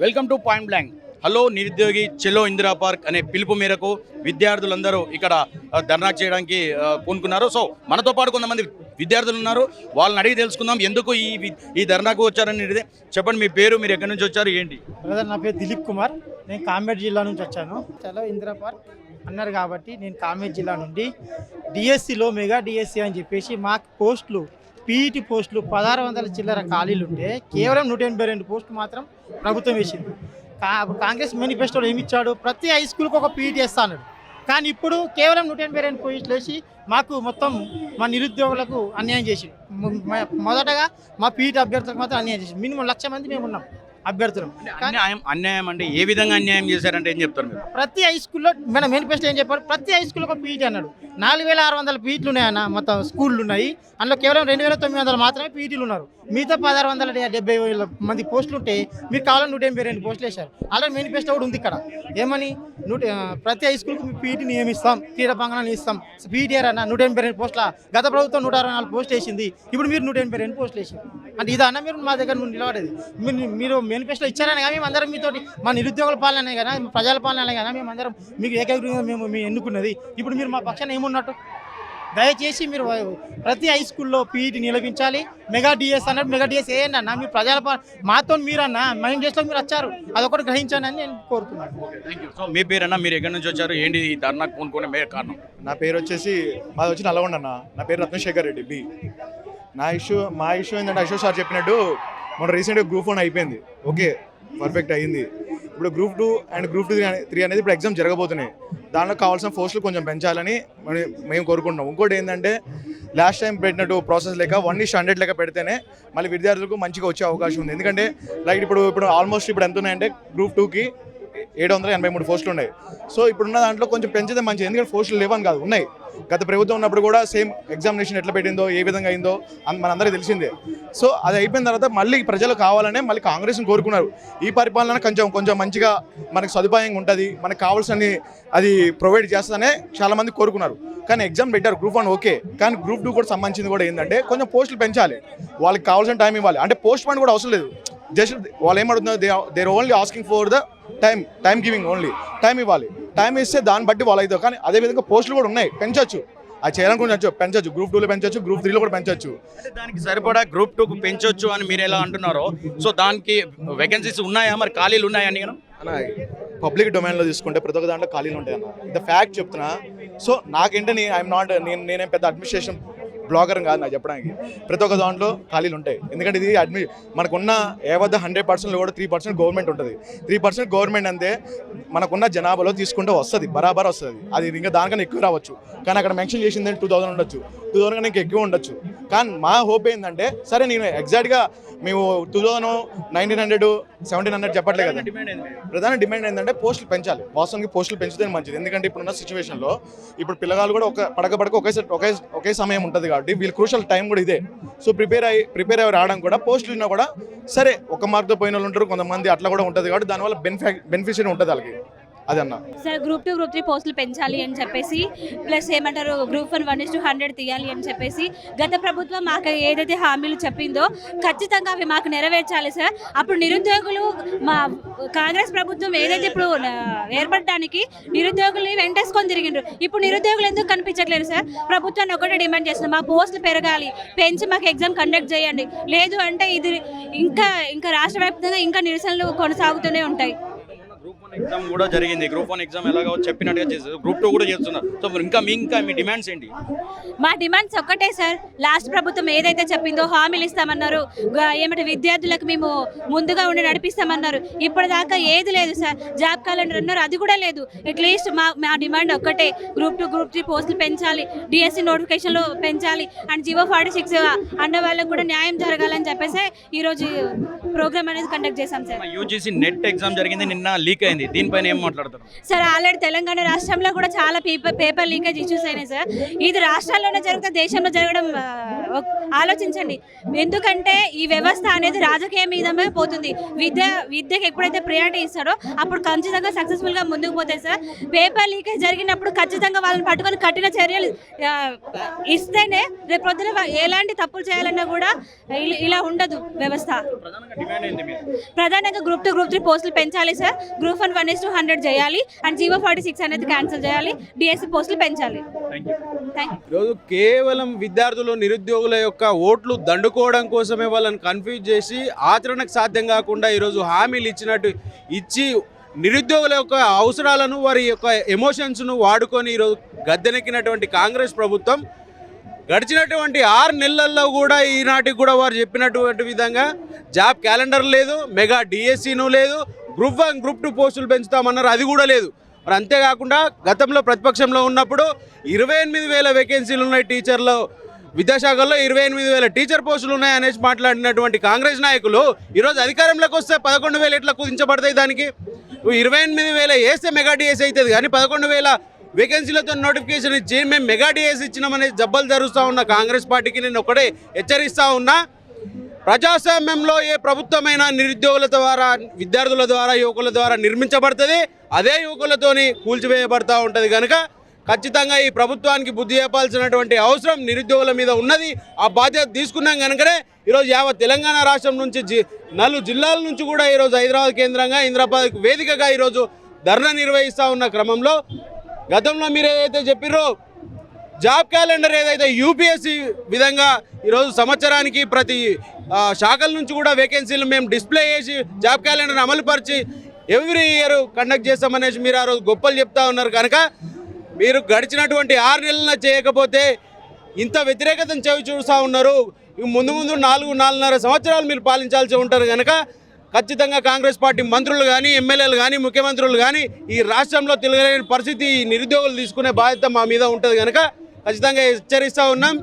Welcome to point blank. Hello నిరుద్యోగి చెలో Indira park అనే పిలుపు మేరకు విద్యార్థులందరూ ఇక్కడ ధర్నా చేయడానికి పూనుకున్నారు. సో మనతో పాటు కొంతమంది విద్యార్థులు ఉన్నారు. వాళ్ళని అడిగి తెలుసుకుందాం ఎందుకు ఈ ఈ ధర్నాకు వచ్చారని చెప్పండి మీ పేరు మీరు ఎక్కడి నుంచి వచ్చారు ఏంటి? బ్రదర్ నా పేరు దిలీప్ కుమార్. నేను కామెడ్ జిల్లా నుంచి వచ్చాను. చలో ఇందిరా పార్క్ అన్నారు కాబట్టి నేను కామెడ్ జిల్లా నుండి. డిఎస్సిలో మెగా డిఎస్సి అని చెప్పేసి మాకు పోస్టులు పీఈటీ పోస్టులు పదహారు వందల చిల్లర ఖాళీలు ఉంటే కేవలం నూట ఎనభై రెండు పోస్టులు మాత్రం ప్రభుత్వం వేసింది. కాంగ్రెస్ మేనిఫెస్టోలో ఏమి ఇచ్చాడు? ప్రతి హై స్కూల్కి ఒక పీఈటీ అన్నాడు కానీ ఇప్పుడు కేవలం నూట ఎనభై రెండు పోస్టులు వేసి మాకు మొత్తం మా నిరుద్యోగులకు అన్యాయం చేసి మొదటగా మా పీఈటీ అభ్యర్థులకు మాత్రం అన్యాయం చేసి మినిమం లక్ష మంది మేము ఉన్నాం అభ్యర్థులం. అన్యాయం అన్యాయం అంటే ఏ విధంగా అన్యాయం చేశారంటే ఏం చెప్తారు ప్రతి హై స్కూల్లో మన మేనిఫెస్టో ఏం చెప్పారు? ప్రతి హై స్కూల్లో ఒక పీఈటీ అన్నాడు. నాలుగు వేల ఆరు వందల పీటీలు ఉన్నాయన్న మొత్తం స్కూళ్ళు ఉన్నాయి. అందులో కేవలం రెండు వేల తొమ్మిది వందలు మాత్రమే పీటీలు ఉన్నారు. మిగతా పదహారు వందల డెబ్బై వేల మంది పోస్టులు ఉంటే మీరు కావాలని నూట ఎనభై రెండు పోస్టులు వేశారు. ఆల్రెడీ మేనిఫెస్టో కూడా ఉంది ఇక్కడ. ఏమని? నూట ప్రతి హై స్కూల్కి పీటీ నియమిస్తాం. క్రీడా ప్రాంగణాన్ని ఇస్తాం. పీటీఆర్ అన్న నూట ఎనభై రెండు పోస్టుల గత ప్రభుత్వం నూట అరవై నాలుగు పోస్టులు వేసింది. ఇప్పుడు మీరు నూట ఎనభై రెండు పోస్టులు వేసింది అంటే ఇదన్నా మీరు మా దగ్గర నుండి నిలబడేది. మీరు మీరు మేనిఫెస్టో ఇచ్చారని కానీ మేము అందరం మీతోటి మా నిరుద్యోగుల పాలన కానీ ప్రజల పాలన కానీ మేము అందరం మీకు ఏకగ్రీవంగా మేము మేము ఎన్నుకున్నది. ఇప్పుడు మీరు మా పక్షాన ఏమున్నట్టు దయచేసి మీరు ప్రతి హై స్కూల్లో పీఈటీ నిలపించాలి మెగా డిఎస్ అన్నట్టు మెగా డిఎస్ వేయండి అన్న మీ ప్రజల మాతో మీరన్న మైండ్ డేస్లో మీరు వచ్చారు. అదొకటి గ్రహించండి అని నేను కోరుతున్నాను. థ్యాంక్ యూ సో మీ పేరన్నా మీరు ఎక్కడి నుంచి వచ్చారు? ఏంటి ఈ ధర్నాకు పూనుకునే మే కారణం? నా పేరు వచ్చేసి మాది వచ్చి నల్గొండ అన్న. నా పేరు రత్నశేఖర్ రెడ్డి బి నా ఇష్యూ మా ఇష్యూ ఏంటంటే అశోక్ సార్ చెప్పినట్టు మన రీసెంట్గా గ్రూప్ వన్ అయిపోయింది. ఓకే పర్ఫెక్ట్ అయ్యింది ఇప్పుడు group two and group two three అనేది ఇప్పుడు ఎగ్జామ్ జరగబోతున్నాయి. దాంట్లో కావాల్సిన ఫోర్స్లు కొంచెం పెంచాలని మేము కోరుకుంటున్నాం. ఇంకోటి ఏంటంటే లాస్ట్ టైం పెట్టినట్టు ప్రాసెస్ లేక వన్ ఇష్ హండ్రెడ్ లెక్క పెడితేనే మళ్ళీ విద్యార్థులకు మంచిగా వచ్చే అవకాశం ఉంది. ఎందుకంటే లైక్ ఇప్పుడు ఇప్పుడు ఆల్మోస్ట్ ఇప్పుడు ఎంత ఉన్నాయంటే గ్రూప్ టూకి ఏడు వందల ఎనభై మూడు పోస్టులు ఉన్నాయి. సో ఇప్పుడున్న దాంట్లో కొంచెం పెంచితే మంచిది. ఎందుకంటే పోస్టులు లేవని కాదు ఉన్నాయి. గత ప్రభుత్వం ఉన్నప్పుడు కూడా సేమ్ ఎగ్జామినేషన్ ఎట్లా పెట్టిందో ఏ విధంగా అయిందో అని మనందరికీ తెలిసిందే. సో అది అయిపోయిన తర్వాత మళ్ళీ ప్రజలు కావాలనే మళ్ళీ కాంగ్రెస్ని కోరుకున్నారు. ఈ పరిపాలన కొంచెం కొంచెం మంచిగా మనకు సదుపాయంగా ఉంటుంది. మనకు కావాల్సిన అది ప్రొవైడ్ చేస్తుందనే చాలా మంది కోరుకున్నారు. కానీ ఎగ్జామ్ పెట్టారు గ్రూప్ వన్ ఓకే. కానీ గ్రూప్ టూ కూడా సంబంధించింది కూడా ఏంటంటే కొంచెం పోస్టులు పెంచాలి. వాళ్ళకి కావాల్సిన టైం ఇవ్వాలి. అంటే పోస్ట్ పాయింట్ కూడా అవసరం లేదు. జస్ట్ వాళ్ళు ఏమడుతున్నారు they there only asking for the time time giving only time ఇవ్వాలి. టైం ఇస్తే దాన్ని బట్టి వాళ్ళు అవుతారు కానీ అదే విధంగా పోస్టులు కూడా ఉన్నాయి. పెంచొచ్చు. అది చేయాలనుకుని పెంచొచ్చు. గ్రూప్ టూలో పెంచొచ్చు. గ్రూప్ త్రీలో కూడా పెంచొచ్చు. అంటే దానికి సరిపడా గ్రూప్ టూకు పెంచొచ్చు అని మీరు ఎలా అంటున్నారో? సో దానికి వేకెన్సీస్ ఉన్నాయా? మరి ఖాళీలు ఉన్నాయా అని పబ్లిక్ డొమైన్లో తీసుకుంటే ప్రతి ఒక్క దాంట్లో ఖాళీలు ఉంటాయి అన్న ఇంత ఫ్యాక్ట్ చెప్తున్నా. సో నాకేంటని ఐఎమ్ నాట్ నేను నేనేం పెద్ద అడ్మినిస్ట్రేషన్ బ్లాగర్ కాదు నాకు చెప్పడానికి. ప్రతి ఒక్క దాంట్లో ఖాళీలు ఉంటాయి. ఎందుకంటే ఇది అడ్మి మనకున్న ఏ వద్ద హండ్రెడ్ పర్సెంట్ కూడా త్రీ పర్సెంట్ గవర్నమెంట్ ఉంటుంది. త్రీ పర్సెంట్ గవర్నమెంట్ అంతే మనకున్న జనాభాలో తీసుకుంటే వస్తుంది. బరాబర్ వస్తుంది. అది ఇంకా దానికన్నా ఎక్కువ రావచ్చు. కానీ అక్కడ మెన్షన్ చేసింది టూ థౌసండ్ ఉండొచ్చు. టూ థౌసండ్ కన్నా ఇంకా ఎక్కువ ఉండొచ్చు. కానీ మా హోప్ ఏంటంటే సరే నేను ఎగ్జాక్ట్గా మేము two thousand nineteen hundred seventeen hundred చెప్పట్లేదు కదా. ప్రధాన డిమాండ్ ఏంటంటే పోస్టులు పెంచాలి. వాస్తవానికి పోస్టులు పెంచితే మంచిది. ఎందుకంటే ఇప్పుడున్న సిచ్యువేషన్లో ఇప్పుడు పిల్లగాలు కూడా ఒక పడక పడక ఒకే ఒకే ఒకే సమయం ఉంటుంది కాబట్టి వీళ్ళు క్రూషల్ టైం కూడా ఇదే. సో ప్రిపేర్ అయ్యి ప్రిపేర్ అయ్యి రావడం కూడా పోస్టులు ఉన్నా కూడా సరే ఒక మార్క్తో పోయిన వాళ్ళు ఉంటారు కొంతమంది అట్లా కూడా ఉంటుంది కాబట్టి దానివల్ల బెనిఫి బెనిఫిషియరీ ఉంటుంది వాళ్ళకి. అదన్న. Sir group two group three పోస్టులు పెంచాలి అని చెప్పేసి ప్లస్ ఏమంటారు group one one is two hundred తీయాలి అని చెప్పేసి గత ప్రభుత్వం మాకు ఏదైతే హామీలు చెప్పిందో ఖచ్చితంగా అవి మాకు నెరవేర్చాలి సార్. అప్పుడు నిరుద్యోగులు మా కాంగ్రెస్ ప్రభుత్వం ఏదైతే ఇప్పుడు ఏర్పడటానికి ఏర్పడడానికి వెంటేసుకొని తిరిగిండ్రు. ఇప్పుడు నిరుద్యోగులు ఎందుకు కనిపించట్లేదు సార్? ప్రభుత్వాన్ని ఒకటే డిమాండ్ చేస్తున్నాం. మా పోస్టులు పెరగాలి. పెంచి మాకు ఎగ్జామ్ కండక్ట్ చేయండి. లేదు అంటే ఇది ఇంకా ఇంకా రాష్ట్ర వ్యాప్తంగా ఇంకా నిరసనలు కొనసాగుతూనే ఉంటాయి. ఎగ్జామ్ కూడా జరిగింది. గ్రూప్ వన్ ఎగ్జామ్ ఎలాగో చెప్పినట్టుగా చేస్తారు గ్రూప్ టూ కూడా చేస్తున్నారు. సో ఇంకా మీ ఇంకా మీ డిమాండ్స్ ఏంటి? మా డిమాండ్స్ ఒక్కటే సార్ లాస్ట్ ప్రభుత్వం ఏదైతే చెప్పిందో హామీలు ఇస్తామన్నారు. ఏమంటే విద్యార్థులకు మేము ముందుగా ఉండి నడిపిస్తామన్నారు. ఇప్పటిదాకా ఏది లేదు సార్ జాబ్ క్యాలెండర్ అన్నారు. అది కూడా లేదు. అట్లీస్ట్ మా మా డిమాండ్ ఒక్కటే. గ్రూప్ టూ గ్రూప్ త్రీ పోస్టులు పెంచాలి. డిఎస్సి నోటిఫికేషన్లు పెంచాలి. అండ్ జివో ఫార్టీ సిక్స్ అన్న వాళ్ళకు కూడా న్యాయం జరగాలని చెప్పేసి ఈరోజు ప్రోగ్రామ్ అనేది కండక్ట్ చేశాం సార్ యూజీసీ నెట్ ఎగ్జామ్ జరిగింది. నిన్న లీక్ అయింది. దీనిపైన ఏం మాట్లాడతారు? సార్ ఆల్రెడీ తెలంగాణ రాష్ట్రంలో కూడా చాలా పేపర్ పేపర్ లీకేజ్ ఇష్యూస్ అయినాయి సార్. ఇది రాష్ట్రాల్లోనే జరిగితే దేశంలో జరగడం ఆలోచించండి. ఎందుకంటే ఈ వ్యవస్థ అనేది రాజకీయం మీదమే పోతుంది. విద్య విద్యకి ఎప్పుడైతే ప్రియారిటీ ఇస్తారో అప్పుడు ఖచ్చితంగా సక్సెస్ఫుల్గా ముందుకు పోతాయి సార్. పేపర్ లీకేజ్ జరిగినప్పుడు ఖచ్చితంగా వాళ్ళని పట్టుకొని కఠిన చర్యలు ఇస్తేనే రేపు పొద్దున ఎలాంటి తప్పులు చేయాలన్నా కూడా ఇల- ఉండదు వ్యవస్థ. ప్రధానంగా గ్రూప్ టూ గ్రూప్ త్రీ పోస్టులు పెంచాలి sir. Group one one is two hundred చేయాలి. అండ్ జీవో ఫార్టీ సిక్స్ అనేది క్యాన్సిల్ చేయాలి. డిఎస్సి పోస్టులు పెంచాలి. ఈరోజు కేవలం విద్యార్థులు నిరుద్యోగుల యొక్క ఓట్లు దండుకోవడం కోసమే వాళ్ళని కన్ఫ్యూజ్ చేసి ఆచరణకు సాధ్యం కాకుండా ఈరోజు హామీలు ఇచ్చినట్టు ఇచ్చి నిరుద్యోగుల యొక్క అవసరాలను వారి యొక్క ఎమోషన్స్ను వాడుకొని ఈరోజు గద్దెనెక్కినటువంటి కాంగ్రెస్ ప్రభుత్వం గడిచినటువంటి ఆరు నెలల్లో కూడా ఈనాటికి కూడా వారు చెప్పినటువంటి విధంగా జాబ్ క్యాలెండర్ లేదు మెగా డిఎస్సీను లేదు గ్రూప్ వన్ గ్రూప్ టూ పోస్టులు పెంచుతామన్నారు. అది కూడా లేదు. మరి అంతేకాకుండా గతంలో ప్రతిపక్షంలో ఉన్నప్పుడు ఇరవై ఎనిమిది వేల వేకెన్సీలు ఉన్నాయి టీచర్లు. విద్యాశాఖల్లో ఇరవై ఎనిమిది వేల టీచర్ పోస్టులు ఉన్నాయి అనేసి మాట్లాడినటువంటి కాంగ్రెస్ నాయకులు ఈరోజు అధికారంలోకి వస్తే పదకొండు వేలు ఎట్లా కుదించబడతాయి దానికి? ఇరవై ఎనిమిది వేల వేస్తే మెగా డిఎస్ అవుతుంది కానీ పదకొండు వేల వేకెన్సీలతో నోటిఫికేషన్ ఇచ్చి మేము మెగా డిఎస్ ఇచ్చినామనే జబ్బలు జరుగుతూ ఉన్న కాంగ్రెస్ పార్టీకి నేను ఒకటే హెచ్చరిస్తూ ఉన్నా. ప్రజాస్వామ్యంలో ఏ ప్రభుత్వమైన నిరుద్యోగుల ద్వారా విద్యార్థుల ద్వారా యువకుల ద్వారా నిర్మించబడుతుంది అదే యువకులతోని కూల్చివేయబడతా ఉంటుంది కనుక ఖచ్చితంగా ఈ ప్రభుత్వానికి బుద్ధి చెప్పాల్సినటువంటి అవసరం నిరుద్యోగుల మీద ఉన్నది. ఆ బాధ్యత తీసుకున్నాం కనుకనే ఈరోజు యావత్ తెలంగాణ రాష్ట్రం నుంచి జి నలు జిల్లాల నుంచి కూడా ఈరోజు హైదరాబాద్ కేంద్రంగా ఇంద్రాబాద్ వేదికగా ఈరోజు ధర్నా నిర్వహిస్తూ ఉన్న క్రమంలో గతంలో మీరు ఏదైతే చెప్పిర్రో జాబ్ క్యాలెండర్ ఏదైతే యూపీఎస్సీ విధంగా ఈరోజు సంవత్సరానికి ప్రతి శాఖల నుంచి కూడా వేకెన్సీలు మేము డిస్ప్లే చేసి జాబ్ క్యాలెండర్ అమలుపరిచి ఎవ్రీ ఇయర్ కండక్ట్ చేస్తామనేసి మీరు ఆ రోజు గొప్పలు చెప్తా ఉన్నారు కనుక మీరు గడిచినటువంటి ఆరు నెలల చేయకపోతే ఇంత వ్యతిరేకతను చవి చూస్తూ ఉన్నారు. ముందు ముందు నాలుగు నాలుగున్నర సంవత్సరాలు మీరు పాలించాల్సి ఉంటారు కనుక ఖచ్చితంగా కాంగ్రెస్ పార్టీ మంత్రులు కానీ ఎమ్మెల్యేలు కానీ ముఖ్యమంత్రులు కానీ ఈ రాష్ట్రంలో తెలియలేని పరిస్థితి నిరుద్యోగులు తీసుకునే బాధ్యత మా మీద ఉంటుంది కనుక ఖచ్చితంగా హెచ్చరిస్తూ ఉన్నాం.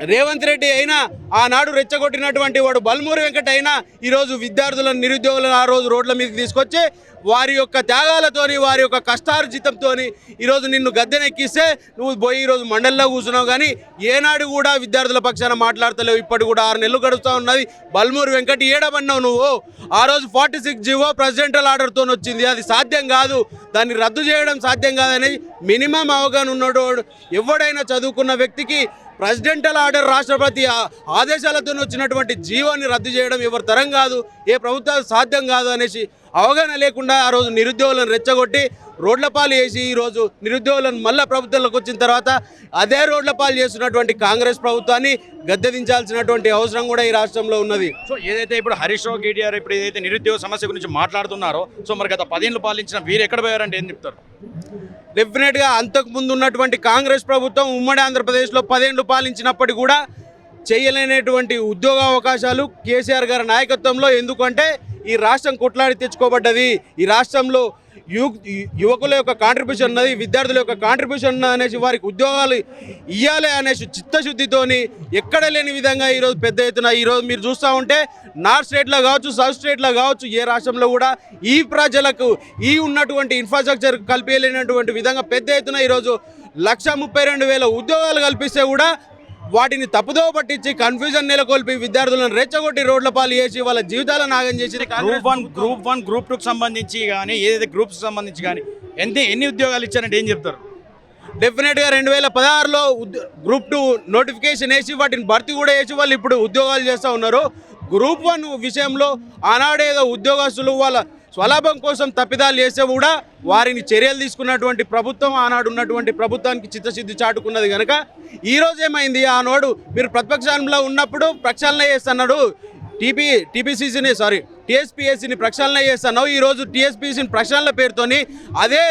రేవంత్ రెడ్డి అయినా ఆనాడు రెచ్చగొట్టినటువంటి వాడు బల్మూరి వెంకట అయినా ఈరోజు విద్యార్థులను నిరుద్యోగులను ఆ రోజు రోడ్ల మీదకి తీసుకొచ్చి వారి యొక్క త్యాగాలతోని వారి యొక్క కష్టార్జితంతో ఈరోజు నిన్ను గద్దెనెక్కిస్తే నువ్వు పోయి ఈరోజు మండలిలో కూర్చున్నావు కానీ ఏనాడు కూడా విద్యార్థుల పక్షాన మాట్లాడతలేవు. ఇప్పటి కూడా ఆరు నెలలు గడుస్తూ ఉన్నది. బల్మూరి వెంకట ఏడబన్నావు నువ్వు. ఆ రోజు ఫార్టీ సిక్స్ జీవో ప్రెసిడెంటల్ ఆర్డర్తో వచ్చింది. అది సాధ్యం కాదు. దాన్ని రద్దు చేయడం సాధ్యం కాదని మినిమం అవగాహన ఉన్నాడు ఎవడైనా చదువుకున్న వ్యక్తికి ప్రెసిడెంటల్ ఆర్డర్ రాష్ట్రపతి ఆదేశాలతో వచ్చినటువంటి జీవాన్ని రద్దు చేయడం ఎవరి తరం కాదు ఏ ప్రభుత్వం సాధ్యం కాదు అనేసి అవగాహన లేకుండా ఆ రోజు నిరుద్యోగులను రెచ్చగొట్టి రోడ్ల పాలు వేసి ఈరోజు నిరుద్యోగులను మళ్ళా ప్రభుత్వంలోకి వచ్చిన తర్వాత అదే రోడ్ల పాలు చేస్తున్నటువంటి కాంగ్రెస్ ప్రభుత్వాన్ని గద్దెదించాల్సినటువంటి అవసరం కూడా ఈ రాష్ట్రంలో ఉన్నది. సో ఏదైతే ఇప్పుడు హరీష్ రావు కేటీఆర్ ఇప్పుడు ఏదైతే నిరుద్యోగ సమస్య గురించి మాట్లాడుతున్నారో సో మరి గత పదేళ్ళు పాలించిన వీరు ఎక్కడ పోయారంటే ఏం చెప్తారు? డెఫినెట్గా అంతకు ముందు ఉన్నటువంటి కాంగ్రెస్ ప్రభుత్వం ఉమ్మడి ఆంధ్రప్రదేశ్లో పదేళ్ళు పాలించినప్పటికీ కూడా చేయలేనటువంటి ఉద్యోగ అవకాశాలు కేసీఆర్ గారి నాయకత్వంలో. ఎందుకంటే ఈ రాష్ట్రం కుట్లాడి తెచ్చుకోబడ్డది. ఈ రాష్ట్రంలో యు యువకుల యొక్క కాంట్రిబ్యూషన్ ఉన్నది విద్యార్థుల యొక్క కాంట్రిబ్యూషన్ ఉన్నది అనేసి వారికి ఉద్యోగాలు ఇవ్వాలి అనేసి చిత్తశుద్ధితోని ఎక్కడ లేని విధంగా ఈరోజు పెద్ద ఎత్తున ఈరోజు మీరు చూస్తూ ఉంటే నార్త్ స్టేట్లో కావచ్చు సౌత్ స్టేట్లో కావచ్చు ఏ రాష్ట్రంలో కూడా ఈ ప్రజలకు ఈ ఉన్నటువంటి ఇన్ఫ్రాస్ట్రక్చర్ కల్పించలేనటువంటి విధంగా పెద్ద ఎత్తున ఈరోజు లక్ష ముప్పై రెండు వేల ఉద్యోగాలు కల్పిస్తే కూడా వాటిని తప్పుదోవ పట్టించి కన్ఫ్యూజన్ నెలకొల్పి విద్యార్థులను రెచ్చగొట్టి రోడ్ల పాలు చేసి వాళ్ళ జీవితాలను నాగం చేసి group one group one group టూకి సంబంధించి కానీ ఏదైతే గ్రూప్స్ సంబంధించి కానీ ఎన్ని ఎన్ని ఉద్యోగాలు ఇచ్చారంటే ఏం చెప్తారు? డెఫినెట్గా రెండు వేల పదహారులో గ్రూప్ టూ నోటిఫికేషన్ వేసి వాటిని భర్తీ కూడా వేసి వాళ్ళు ఇప్పుడు ఉద్యోగాలు చేస్తూ ఉన్నారు. గ్రూప్ వన్ విషయంలో ఆనాడేదో ఉద్యోగస్తులు వాళ్ళ స్వలాభం కోసం తప్పిదాలు చేసే కూడా వారిని చర్యలు తీసుకున్నటువంటి ప్రభుత్వం ఆనాడు ఉన్నటువంటి ప్రభుత్వానికి చిత్తశుద్ధి చాటుకున్నది కనుక ఈరోజు ఏమైంది? ఆనాడు మీరు ప్రతిపక్షంలో ఉన్నప్పుడు ప్రక్షాళన చేస్తున్నాడు. టీపీ టీపీసీసీని సారీ టీఎస్పీఎస్సీని ప్రక్షాళన చేస్తున్నావు. ఈరోజు టీఎస్పీసీని ప్రక్షాళన పేరుతోని అదే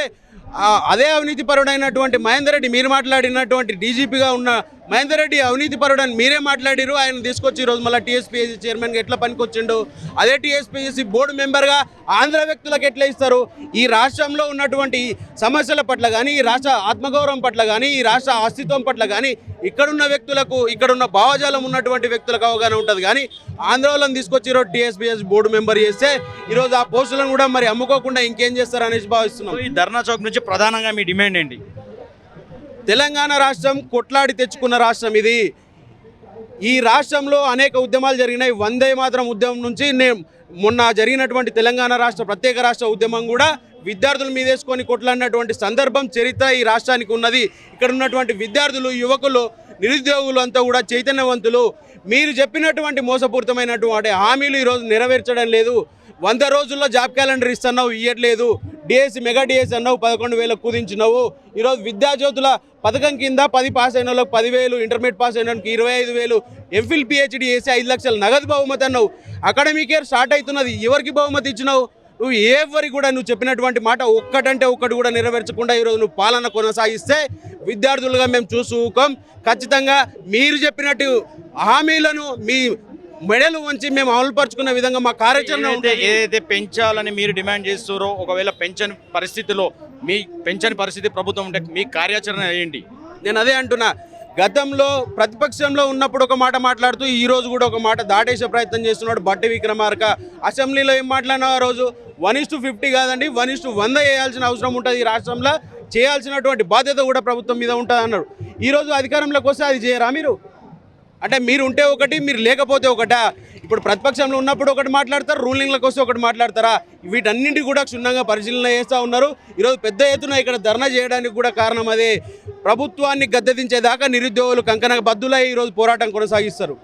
అదే అవినీతిపరుడైనటువంటి మహేందర్ రెడ్డి మీరు మాట్లాడినటువంటి డీజీపీగా ఉన్న మహేందర్ రెడ్డి అవినీతి పరుడు అని మీరే మాట్లాడిరు ఆయన తీసుకొచ్చి ఈరోజు మళ్ళీ టీఎస్పీఎస్సీ చైర్మన్గా ఎట్లా పనికొచ్చిండు? అదే టీఎస్పీఎస్సీ బోర్డు మెంబర్గా ఆంధ్ర వ్యక్తులకు ఎట్లా ఇస్తారు? ఈ రాష్ట్రంలో ఉన్నటువంటి సమస్యల పట్ల కానీ ఈ రాష్ట్ర ఆత్మగౌరవం పట్ల కానీ ఈ రాష్ట్ర అస్తిత్వం పట్ల కానీ ఇక్కడున్న వ్యక్తులకు ఇక్కడున్న భావజాలం ఉన్నటువంటి వ్యక్తులకు అవగాహన ఉంటుంది. కానీ ఆంధ్రలో తీసుకొచ్చి ఈరోజు టీఎస్పీఎస్ బోర్డు మెంబర్ చేస్తే ఈరోజు ఆ పోస్టులను కూడా మరి అమ్ముకోకుండా ఇంకేం చేస్తారు అనేసి భావిస్తున్నాం. ఈ ధర్నా చౌక్ నుంచి ప్రధానంగా మీ డిమాండ్ ఏంటి? తెలంగాణ రాష్ట్రం కొట్లాడి తెచ్చుకున్న రాష్ట్రం ఇది. ఈ రాష్ట్రంలో అనేక ఉద్యమాలు జరిగినాయి. వందే మాత్రం ఉద్యమం నుంచి నేను మొన్న జరిగినటువంటి తెలంగాణ రాష్ట్ర ప్రత్యేక రాష్ట్ర ఉద్యమం కూడా విద్యార్థుల మీద వేసుకొని కొట్లాడినటువంటి సందర్భం చరిత్ర ఈ రాష్ట్రానికి ఉన్నది. ఇక్కడ ఉన్నటువంటి విద్యార్థులు యువకులు నిరుద్యోగులు అంతా కూడా చైతన్యవంతులు. మీరు చెప్పినటువంటి మోసపూరితమైనటువంటి హామీలు ఈరోజు నెరవేర్చడం లేదు. వంద రోజుల్లో జాబ్ క్యాలెండర్ ఇస్తున్నావు ఇవ్వట్లేదు డిఎస్సి మెగా డిఎస్సి అన్నావు పదకొండు వేలకు కుదించినావు. ఈరోజు విద్యాజ్యోతుల పథకం కింద పది పాస్ అయిన వాళ్ళకి పదివేలు ఇంటర్మీడియట్ పాస్ అయిన వాళ్ళకి ఇరవై ఐదు వేలు ఎంఫిల్ పిహెచ్డి చేసి ఐదు లక్షలు నగదు బహుమతి అన్నావు. అకాడమిక్ ఇయర్ స్టార్ట్ అవుతున్నది ఎవరికి బహుమతి ఇచ్చినావు? నువ్వు ఎవరికి కూడా నువ్వు చెప్పినటువంటి మాట ఒక్కటంటే ఒక్కటి కూడా నెరవేర్చకుండా ఈరోజు నువ్వు పాలన కొనసాగిస్తే విద్యార్థులుగా మేము చూసుకోం ఖచ్చితంగా మీరు చెప్పినట్టు హామీలను మీ మెడలు వంచి మేము అమలుపరుచుకున్న విధంగా మా కార్యాచరణ ఏదైతే పెంచాలని మీరు డిమాండ్ చేస్తారో ఒకవేళ పెంచని పరిస్థితిలో మీ పెంచని పరిస్థితి ప్రభుత్వం ఉంటే మీ కార్యాచరణ ఏంటి? నేను అదే అంటున్నా. గతంలో ప్రతిపక్షంలో ఉన్నప్పుడు ఒక మాట మాట్లాడుతూ ఈ రోజు కూడా ఒక మాట దాటేసే ప్రయత్నం చేస్తున్నాడు బట్టి విక్రమార్క. అసెంబ్లీలో ఏం మాట్లాడినా ఆ రోజు వన్ ఇస్ టు ఫిఫ్టీ కాదండి వన్ ఇస్ టు వంద వేయాల్సిన అవసరం ఉంటుంది ఈ రాష్ట్రంలో చేయాల్సినటువంటి బాధ్యత కూడా ప్రభుత్వం మీద ఉంటుంది అన్నారు ఈ రోజు అధికారంలోకి వస్తే అది చేయరా మీరు? అంటే మీరు ఉంటే ఒకటి మీరు లేకపోతే ఒకటా? ఇప్పుడు ప్రతిపక్షంలో ఉన్నప్పుడు ఒకటి మాట్లాడతారు? రూలింగ్లకు వస్తే ఒకటి మాట్లాడతారా? వీటన్నింటి కూడా క్షుణ్ణంగా పరిశీలన చేస్తూ ఉన్నారు. ఈరోజు పెద్ద ఎత్తున ఇక్కడ ధర్నా చేయడానికి కూడా కారణం అదే. ప్రభుత్వాన్ని గద్దెదించేదాకా నిరుద్యోగులు కంకణ బద్దులై ఈరోజు పోరాటం కొనసాగిస్తారు.